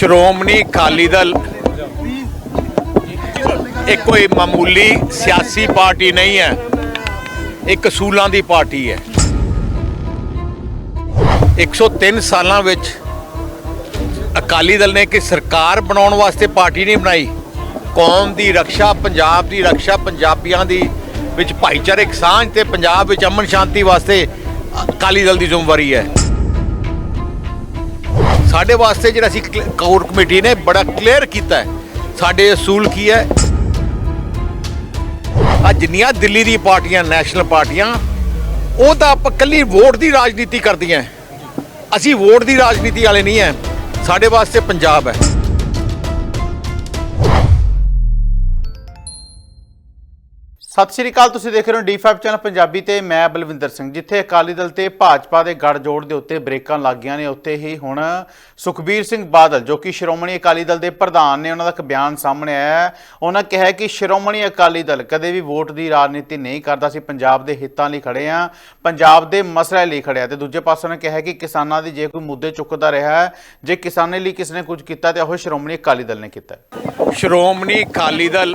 ਸ਼੍ਰੋਮਣੀ ਅਕਾਲੀ ਦਲ ਇਹ ਕੋਈ ਮਾਮੂਲੀ ਸਿਆਸੀ ਪਾਰਟੀ ਨਹੀਂ ਹੈ, ਇੱਕ ਅਸੂਲਾਂ ਦੀ ਪਾਰਟੀ ਹੈ। 103 ਸਾਲਾਂ ਵਿੱਚ ਅਕਾਲੀ ਦਲ ਨੇ ਕਿ ਸਰਕਾਰ ਬਣਾਉਣ ਵਾਸਤੇ ਪਾਰਟੀ ਨਹੀਂ ਬਣਾਈ। ਕੌਮ ਦੀ ਰੱਖਿਆ, ਪੰਜਾਬ ਦੀ ਰੱਖਿਆ, ਪੰਜਾਬੀਆਂ ਦੀ ਵਿੱਚ ਭਾਈਚਾਰਕ ਸਾਂਝ ਤੇ ਪੰਜਾਬ ਵਿੱਚ ਅਮਨ ਸ਼ਾਂਤੀ ਵਾਸਤੇ ਅਕਾਲੀ ਦਲ ਦੀ ਜ਼ਿੰਮੇਵਾਰੀ ਹੈ। ਸਾਡੇ ਵਾਸਤੇ ਜਿਹੜਾ ਅਸੀਂ ਕੋਰ ਕਮੇਟੀ ਨੇ ਬੜਾ ਕਲੀਅਰ ਕੀਤਾ ਸਾਡੇ ਅਸੂਲ ਕੀ ਹੈ? ਆ ਜਿੰਨੀਆਂ ਦਿੱਲੀ ਦੀ ਪਾਰਟੀਆਂ ਨੈਸ਼ਨਲ ਪਾਰਟੀਆਂ, ਉਹ ਤਾਂ ਆਪਾਂ ਕੱਲੀ ਵੋਟ ਦੀ ਰਾਜਨੀਤੀ ਕਰਦੀਆਂ ਅਸੀਂ ਵੋਟ ਦੀ ਰਾਜਨੀਤੀ ਵਾਲੇ ਨਹੀਂ ਹੈ। ਸਾਡੇ ਵਾਸਤੇ ਪੰਜਾਬ ਹੈ। ਸਤਿ ਸ਼੍ਰੀ ਅਕਾਲ, ਤੁਸੀਂ ਦੇਖ ਰਹੇ ਹੋ D5 ਚੈਨਲ ਪੰਜਾਬੀ ਤੇ ਮੈਂ ਬਲਵਿੰਦਰ ਸਿੰਘ। ਜਿੱਥੇ ਅਕਾਲੀ ਦਲ ਤੇ ਭਾਜਪਾ ਦੇ ਗੱਠਜੋੜ ਦੇ ਉੱਤੇ ਬ੍ਰੇਕਾਂ ਲੱਗੀਆਂ ਨੇ ਉੱਤੇ ਹੀ ਹੁਣ ਸੁਖਬੀਰ ਸਿੰਘ ਬਾਦਲ, ਜੋ ਕਿ ਸ਼੍ਰੋਮਣੀ ਅਕਾਲੀ ਦਲ ਦੇ ਪ੍ਰਧਾਨ ਨੇ, ਉਹਨਾਂ ਦਾ ਇੱਕ ਬਿਆਨ ਸਾਹਮਣੇ ਆਇਆ ਉਹਨਾਂ ਕਿਹਾ ਕਿ ਸ਼੍ਰੋਮਣੀ ਅਕਾਲੀ ਦਲ ਕਦੇ ਵੀ ਵੋਟ ਦੀ ਰਾਜਨੀਤੀ ਨਹੀਂ ਕਰਦਾ। ਸੀ ਪੰਜਾਬ ਦੇ ਹਿੱਤਾਂ ਲਈ ਖੜੇ ਆ ਪੰਜਾਬ ਦੇ ਮਸਲੇ ਲਈ ਖੜੇ ਆ ਤੇ ਦੂਜੇ ਪਾਸੇ ਉਹਨਾਂ ਕਿਹਾ ਕਿ ਕਿਸਾਨਾਂ ਦੀ ਜੇ ਕੋਈ ਮੁੱਦੇ ਚੁੱਕਦਾ ਰਿਹਾ ਜੇ ਕਿਸਾਨਾਂ ਲਈ ਕਿਸ ਨੇ ਕੁਝ ਕੀਤਾ, ਤੇ ਉਹ ਸ਼੍ਰੋਮਣੀ ਅਕਾਲੀ ਦਲ ਨੇ ਕੀਤਾ ਸ਼੍ਰੋਮਣੀ ਅਕਾਲੀ ਦਲ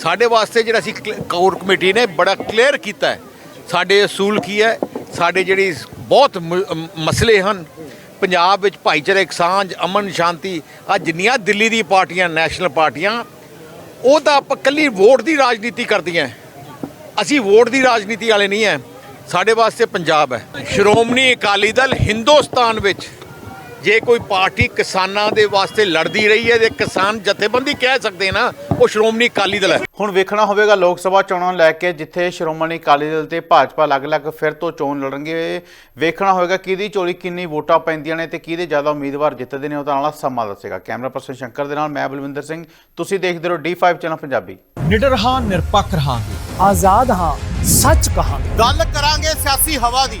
ਸਾਡੇ ਵਾਸਤੇ ਜਿਹੜਾ ਅਸੀਂ ਕੋਰ ਕਮੇਟੀ ਨੇ ਬੜਾ ਕਲੀਅਰ ਕੀਤਾ ਹੈ। ਸਾਡੇ ਅਸੂਲ ਕੀ ਹੈ? ਸਾਡੇ ਜਿਹੜੀ ਬਹੁਤ ਮ- ਮਸਲੇ ਹਨ। ਪੰਜਾਬ ਵਿੱਚ ਭਾਈਚਾਰਕ ਸਾਂਝ, ਅਮਨ, ਸ਼ਾਂਤੀ ਆ ਜਿੰਨੀਆਂ ਦਿੱਲੀ ਦੀ ਪਾਰਟੀਆਂ, ਨੈਸ਼ਨਲ ਪਾਰਟੀਆਂ, ਉਹ ਤਾਂ ਆਪਾਂ ਕੱਲੀ ਵੋਟ ਦੀ ਰਾਜਨੀਤੀ ਕਰਦੀਆਂ ਅਸੀਂ ਵੋਟ ਦੀ ਰਾਜਨੀਤੀ ਵਾਲੇ ਨਹੀਂ ਹੈ। ਸਾਡੇ ਵਾਸਤੇ ਪੰਜਾਬ ਹੈ। ਸ਼੍ਰੋਮਣੀ ਅਕਾਲੀ ਦਲ ਹਿੰਦੁਸਤਾਨ ਵਿੱਚ ਜੇ ਕੋਈ ਪਾਰਟੀ ਕਿਸਾਨਾਂ ਦੇ ਵਾਸਤੇ ਲੜਦੀ ਰਹੀ ਹੈ ਤੇ ਕਿਸਾਨ ਜਥੇਬੰਦੀ ਕਹਿ ਸਕਦੇ ਨਾ ਉਹ ਸ਼੍ਰੋਮਣੀ ਅਕਾਲੀ ਦਲ ਹੈ। ਹੁਣ ਵੇਖਣਾ ਹੋਵੇਗਾ ਲੋਕ ਸਭਾ ਚੋਣਾਂ ਨੂੰ ਲੈ ਕੇ ਜਿੱਥੇ ਸ਼੍ਰੋਮਣੀ ਅਕਾਲੀ ਦਲ ਤੇ ਭਾਜਪਾ ਅਲੱਗ-ਅਲੱਗ ਫਿਰ ਤੋਂ ਚੋਣ ਲੜਨਗੇ। ਵੇਖਣਾ ਹੋਵੇਗਾ ਕਿਹਦੀ ਚੋਰੀ ਕਿੰਨੀ ਵੋਟਾਂ ਪੈਂਦੀਆਂ ਨੇ ਤੇ ਕਿਹਦੇ ਜ਼ਿਆਦਾ ਉਮੀਦਵਾਰ ਜਿੱਤਦੇ ਨੇ ਉਹਦਾ ਨਾਲ ਸਮਾਂ ਦੱਸੇਗਾ। ਕੈਮਰਾ ਪਰਸਨ ਸ਼ੰਕਰ ਦੇ ਨਾਲ ਮੈਂ ਬਲਵਿੰਦਰ ਸਿੰਘ। ਤੁਸੀਂ ਦੇਖਦੇ ਰਹੋ D5 ਚੈਨਲ ਪੰਜਾਬੀ। ਨਿਡਰ ਹਾਂ ਨਿਰਪੱਖ ਰਹਾਂਗੇ। ਆਜ਼ਾਦ ਹਾਂ ਸੱਚ ਕਹਾਂਗੇ। ਗੱਲ ਕਰਾਂਗੇ ਸਿਆਸੀ ਹਵਾ ਦੀ।